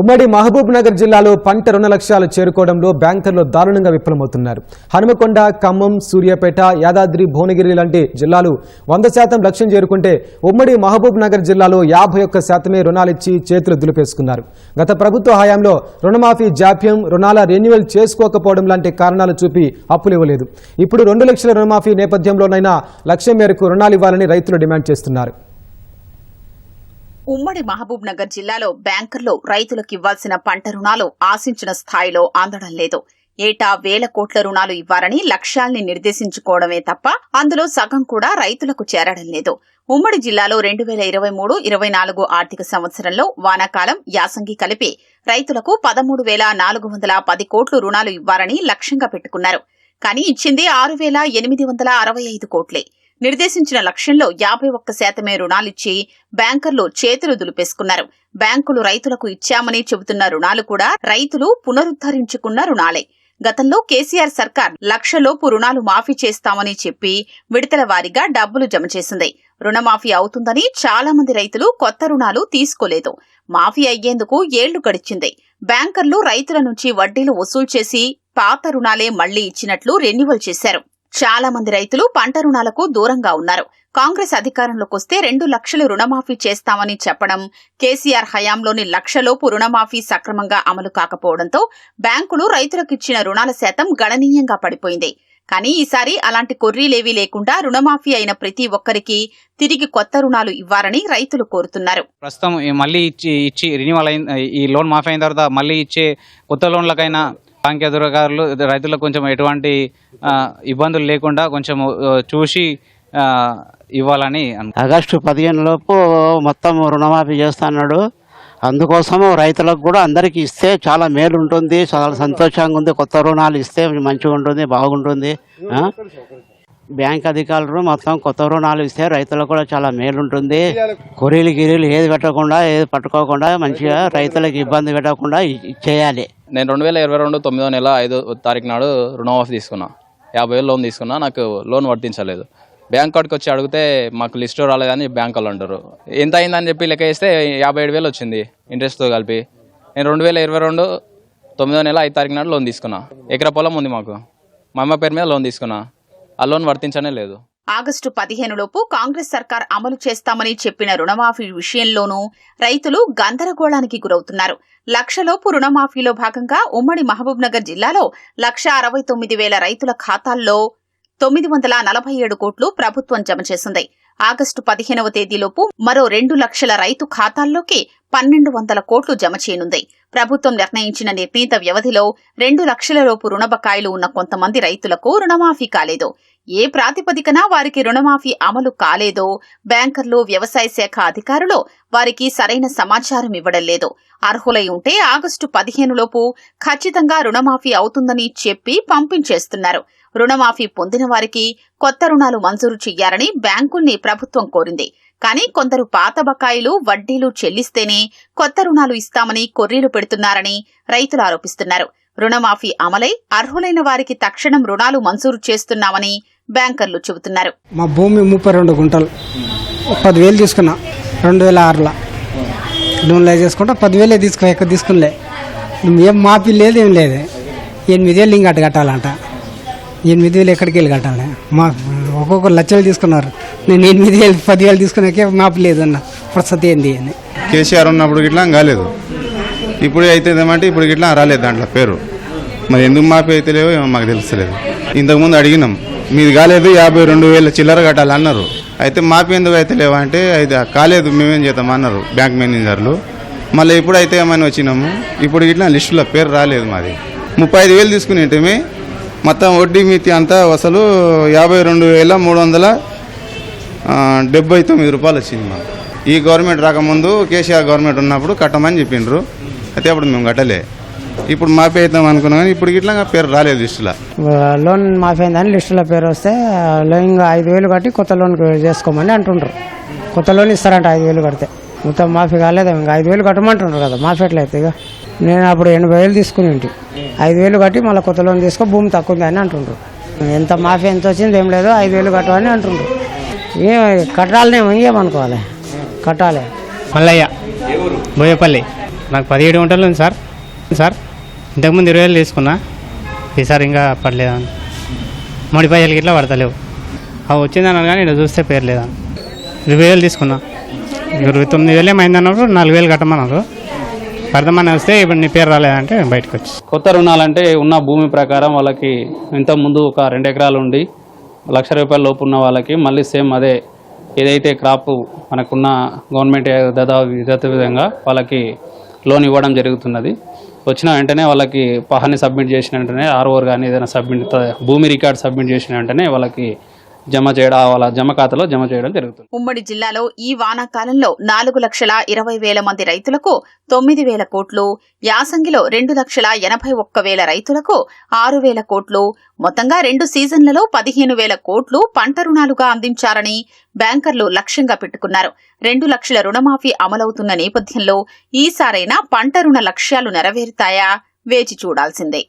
ఉమ్మడి మహబూబ్ నగర్ జిల్లాలో పంట రుణ లక్ష్యాలు చేరుకోవడంలో బ్యాంకర్లు దారుణంగా విఫలమవుతున్నారు. హనుమకొండ ఖమ్మం సూర్యాపేట యాదాద్రి భువనగిరి లాంటి జిల్లాలు వంద శాతం లక్ష్యం చేరుకుంటే ఉమ్మడి మహబూబ్ నగర్ జిల్లాలో యాభై ఒక్క శాతమే రుణాలిచ్చి చేతులు దులిపేసుకున్నారు. గత ప్రభుత్వ హయాంలో రుణమాఫీ జాప్యం రుణాల రెన్యువల్ చేసుకోకపోవడం లాంటి కారణాలు చూపి అప్పులు ఇవ్వలేదు. ఇప్పుడు రెండు లక్షల రుణమాఫీ నేపథ్యంలోనైనా లక్ష్యం మేరకు రుణాలు ఇవ్వాలని రైతులు డిమాండ్ చేస్తున్నారు. ఉమ్మడి మహబూబ్ నగర్ జిల్లాలో బ్యాంకర్లు రైతులకు ఇవ్వాల్సిన పంట రుణాలు ఆశించిన స్థాయిలో అందడం లేదు. ఏటా వేల కోట్ల రుణాలు ఇవ్వాలని లక్ష్యాల్ని నిర్దేశించుకోవడమే తప్ప అందులో సగం కూడా రైతులకు చేరడం లేదు. ఉమ్మడి జిల్లాలో రెండు వేల ఇరవై మూడు ఇరవై నాలుగు ఆర్థిక సంవత్సరంలో వానాకాలం యాసంగి కలిపి రైతులకు పదమూడు వేల నాలుగు వందల పది కోట్లు రుణాలు ఇవ్వాలని లక్ష్యంగా పెట్టుకున్నారు. కానీ ఇచ్చింది ఆరు వేల ఎనిమిది వందల అరవై ఐదు కోట్లే. నిర్దేశించిన లక్ష్యంలో యాభై ఒక్క శాతమే రుణాలిచ్చి బ్యాంకర్లు చేతులు దులిపేసుకున్నారు. బ్యాంకులు రైతులకు ఇచ్చామని చెబుతున్న రుణాలు కూడా రైతులు పునరుద్ధరించుకున్న రుణాలే. గతంలో కేసీఆర్ సర్కార్ లక్షలోపు రుణాలు మాఫీ చేస్తామని చెప్పి విడతల వారీగా డబ్బులు జమ చేసింది. రుణమాఫీ అవుతుందని చాలా మంది రైతులు కొత్త రుణాలు తీసుకోలేదు. మాఫీ అయ్యేందుకు ఏళ్ళు గడిచింది. బ్యాంకర్లు రైతుల నుంచి వడ్డీలు వసూలు చేసి పాత రుణాలే మళ్ళీ ఇచ్చినట్లు రెన్యువల్ చేశారు. చాలా మంది రైతులు పంట రుణాలకు దూరంగా ఉన్నారు. కాంగ్రెస్ అధికారంలోకి వస్తే రెండు లక్షలు రుణమాఫీ చేస్తామని చెప్పడం కేసీఆర్ హయాంలోని లక్షలోపు రుణమాఫీ సక్రమంగా అమలు కాకపోవడంతో బ్యాంకులు రైతులకు ఇచ్చిన రుణాల శాతం గణనీయంగా పడిపోయింది. కానీ ఈసారి అలాంటి కొర్రీలేవీ లేకుండా రుణమాఫీ అయిన ప్రతి ఒక్కరికి తిరిగి కొత్త రుణాలు ఇవ్వాలని రైతులు కోరుతున్నారు. ప్రస్తుతం మళ్ళీ ఇచ్చి ఇచ్చి రినివల్ అయిన ఈ లోన్ మాఫీ అయిన తర్వాత మళ్ళీ ఇచ్చే కొత్త లోన్లకైనా బ్యాంక్ ఎదురుగారులు రైతులకు కొంచెం ఎటువంటి ఇబ్బందులు లేకుండా కొంచెం చూసి ఇవ్వాలని ఆగస్టు పదిహేను లోపు మొత్తం రుణమాఫీ చేస్తున్నాడు. అందుకోసము రైతులకు కూడా అందరికీ ఇస్తే చాలా మేలు ఉంటుంది చాలా సంతోషంగా ఉంది. కొత్త రుణాలు ఇస్తే మంచిగా ఉంటుంది బాగుంటుంది బ్యాంక్ అధికారులు మొత్తం కొత్త రుణాలు ఇస్తే రైతులకు కూడా చాలా మేలు ఉంటుంది కొరీలు గిరీలు ఏది పెట్టకుండా ఏది పట్టుకోకుండా మంచిగా రైతులకు ఇబ్బంది పెట్టకుండా చేయాలి. నేను రెండు వేల ఇరవై రెండు తొమ్మిదో నెల ఐదో తారీఖు నాడు రుణమాఫీ తీసుకున్నా. యాభై వేలు లోన్ తీసుకున్నా నాకు లోన్ వర్తించలేదు. బ్యాంక్ కాడికి వచ్చి అడిగితే మాకు లిస్ట్ రాలేదని బ్యాంక్ వాళ్ళు అంటారు. ఎంత అయిందని చెప్పి లెక్క వేస్తే యాభై ఏడు వేలు వచ్చింది ఇంట్రెస్ట్తో కలిపి. నేను రెండు వేల ఇరవై రెండు తొమ్మిదో నెల ఐదు తారీఖు నాడు లోన్ తీసుకున్నా. ఎకరా పొలం ఉంది మాకు. మా అమ్మ పేరు మీద లోన్ తీసుకున్నా. ఆ లోన్ వర్తించనే లేదు. ఆగస్టు పదిహేనులోపు కాంగ్రెస్ సర్కార్ అమలు చేస్తామని చెప్పిన రుణమాఫీ విషయంలోనూ రైతులు గందరగోళానికి గురవుతున్నారు. లక్షలోపు రుణమాఫీలో భాగంగా ఉమ్మడి మహబూబ్నగర్ జిల్లాలో లక్ష అరవై తొమ్మిది వేల రైతుల ఖాతాల్లో తొమ్మిది వందల నలభై ఏడు కోట్లు ప్రభుత్వం జమ చేసింది. ఆగస్టు పదిహేనవ తేదీలోపు మరో రెండు లక్షల రైతు ఖాతాల్లోకి పన్నెండు వందల కోట్లు జమ చేయనుంది. ప్రభుత్వం నిర్ణయించిన నిర్ణీత వ్యవధిలో రెండు లక్షల లోపు రుణ బకాయిలు ఉన్న కొంతమంది రైతులకు రుణమాఫీ కాలేదు. ఏ ప్రాతిపదికన వారికి రుణమాఫీ అమలు కాలేదో బ్యాంకర్లు వ్యవసాయ శాఖ అధికారులు వారికి సరైన సమాచారం ఇవ్వడం లేదు. అర్హులై ఉంటే ఆగస్టు పదిహేనులోపు ఖచ్చితంగా రుణమాఫీ అవుతుందని చెప్పి పంపించేస్తున్నారు. రుణమాఫీ పొందిన వారికి కొత్త రుణాలు మంజూరు చెయ్యాలని బ్యాంకుల్ని ప్రభుత్వం కోరింది. కానీ కొందరు పాత బకాయిలు వడ్డీలు చెల్లిస్తేనే కొత్త రుణాలు ఇస్తామని కొర్రీలు పెడుతున్నారని రైతులు ఆరోపిస్తున్నారు. రుణమాఫీ అమలై అర్హులైన వారికి తక్షణం రుణాలు మంజూరు చేస్తున్నామని బ్యాంకర్లు చెబుతున్నారు. మా భూమి ముప్పై రెండు గుంటలు. పదివేలు తీసుకున్నా రెండు వేల ఆరులో. లోన్లో చేసుకుంటా పదివేలే తీసుకో ఎక్కువ తీసుకునిలే. ఏం మాఫీ లేదు ఏం లేదు. ఎనిమిది ఇంకా అటు కట్టాలంట. ఎనిమిది వేలు ఎక్కడికి వెళ్ళి కట్టాలి మా ఒక్కొక్కరు లక్షలు తీసుకున్నారు. నేను ఎనిమిది వేలు పదివేలు తీసుకున్నాకే మాపు లేదన్న అన్న ప్రస్తుతం ఏంది అని. కేసీఆర్ ఉన్నప్పుడు గిట్లా కాలేదు. ఇప్పుడు అయితే ఏమంటే ఇప్పుడు గిట్లా రాలేదు దాంట్లో పేరు. మరి ఎందుకు మాపి అయితే లేవో ఏమో మాకు తెలుస్తలేదు. ఇంతకుముందు అడిగినాం మీది కాలేదు యాభై రెండు వేల చిల్లర కట్టాలి అన్నారు. అయితే మాపి ఎందుకు అయితే లేవా అంటే అయితే కాలేదు మేమేం చేద్దాం అన్నారు బ్యాంక్ మేనేజర్లు. మళ్ళీ ఇప్పుడు అయితే ఏమని వచ్చినాము ఇప్పుడు గిట్లా లిస్టులో పేరు రాలేదు మాది. ముప్పై ఐదు వేలు తీసుకునేటమే మొత్తం వడ్డీ మితి అంతా అసలు యాభై రెండు వేల మూడు వందల డెబ్బై తొమ్మిది రూపాయలు వచ్చింది మాకు. ఈ గవర్నమెంట్ రాకముందు కేసీఆర్ గవర్నమెంట్ ఉన్నప్పుడు కట్టమని చెప్పిండ్రు. అయితే అప్పుడు మేము కట్టలే. ఇప్పుడు మాఫీ అవుతాం అనుకున్నాం కానీ ఇప్పుడు ఇట్లా పేరు రాలేదు లిస్టులో. లోన్ మాఫీ అయిందని లిస్టులో పేరు వస్తే ఇంకా ఐదు వేలు కట్టి కొత్త లోన్ చేసుకోమని అంటుండ్రు. కొత్త లోన్ ఇస్తారంట ఐదు వేలు కడితే. మొత్తం మాఫీ కాలేదు ఇంకా ఐదు వేలు కట్టమంటున్నారు కదా మాఫీ ఎట్లయితే ఇక నేను అప్పుడు ఎనభై వేలు తీసుకుని ఉంటి. ఐదు వేలు కట్టి మళ్ళీ కొత్త లోన్ తీసుకో భూమి తక్కువ అని అంటుండ్రు. ఎంత మాఫీ ఎంత వచ్చింది ఏం లేదు ఐదు వేలు కట్టమని అంటుండ్రు. ఏం కట్టాలనే ఇంకేమనుకోవాలి కట్టాలి. మల్లయ్య బోయపల్లి. నాకు పదిహేడు గంటలు ఉంది సార్. సార్ ఇంతకుముందు ఇరవై వేలు తీసుకున్నా. ఈసారి ఇంకా పడలేదా? మూడు పైసలకి గిట్లా పడతలేవు. అవి వచ్చిందన్నారు కానీ ఇక్కడ చూస్తే పేరు లేదా? ఇరవై వేలు తీసుకున్నా. ఇరవై తొమ్మిది వేలు ఏమైందన్నారు నాలుగు వేలు కట్టమన్నారు. కడతామని వస్తే ఇప్పుడు నీ పేరు రాలేదంటే బయటకు వచ్చి కొత్త రుణాలంటే ఉన్న భూమి ప్రకారం వాళ్ళకి ఇంత ముందు ఒక రెండు ఎకరాలు ఉండి లక్ష రూపాయల లోపు ఉన్న వాళ్ళకి మళ్ళీ సేమ్ అదే ఏదైతే క్రాప్ మనకున్న గవర్నమెంట్ దాదా విధంగా వాళ్ళకి లోన్ ఇవ్వడం జరుగుతున్నది. వచ్చిన వెంటనే వాళ్ళకి పహాన్ని సబ్మిట్ చేసిన వెంటనే ఆర్ఓర్ కానీ ఏదైనా సబ్మిట్ భూమి రికార్డ్ సబ్మిట్ చేసిన వెంటనే వాళ్ళకి జమ చేయడం వాళ్ళ జమ ఖాతాలో జమ చేయడం జరుగుతుంది. ఉమ్మడి జిల్లాలో ఈ వానాకాలంలో నాలుగు లక్షల ఇరవై వేల మంది రైతులకు తొమ్మిది వేల కోట్లు యాసంగిలో రెండు లక్షల ఎనభై ఒక్క వేల రైతులకు ఆరు వేల కోట్లు మొత్తంగా రెండు సీజన్లలో పదిహేను వేల కోట్లు పంట రుణాలుగా అందించారని బ్యాంకర్లు లక్ష్యంగా పెట్టుకున్నారు. రెండు లక్షల రుణమాఫీ అమలవుతున్న నేపథ్యంలో ఈసారైనా పంట రుణ లక్ష్యాలు నెరవేరుతాయా వేచి చూడాల్సిందే.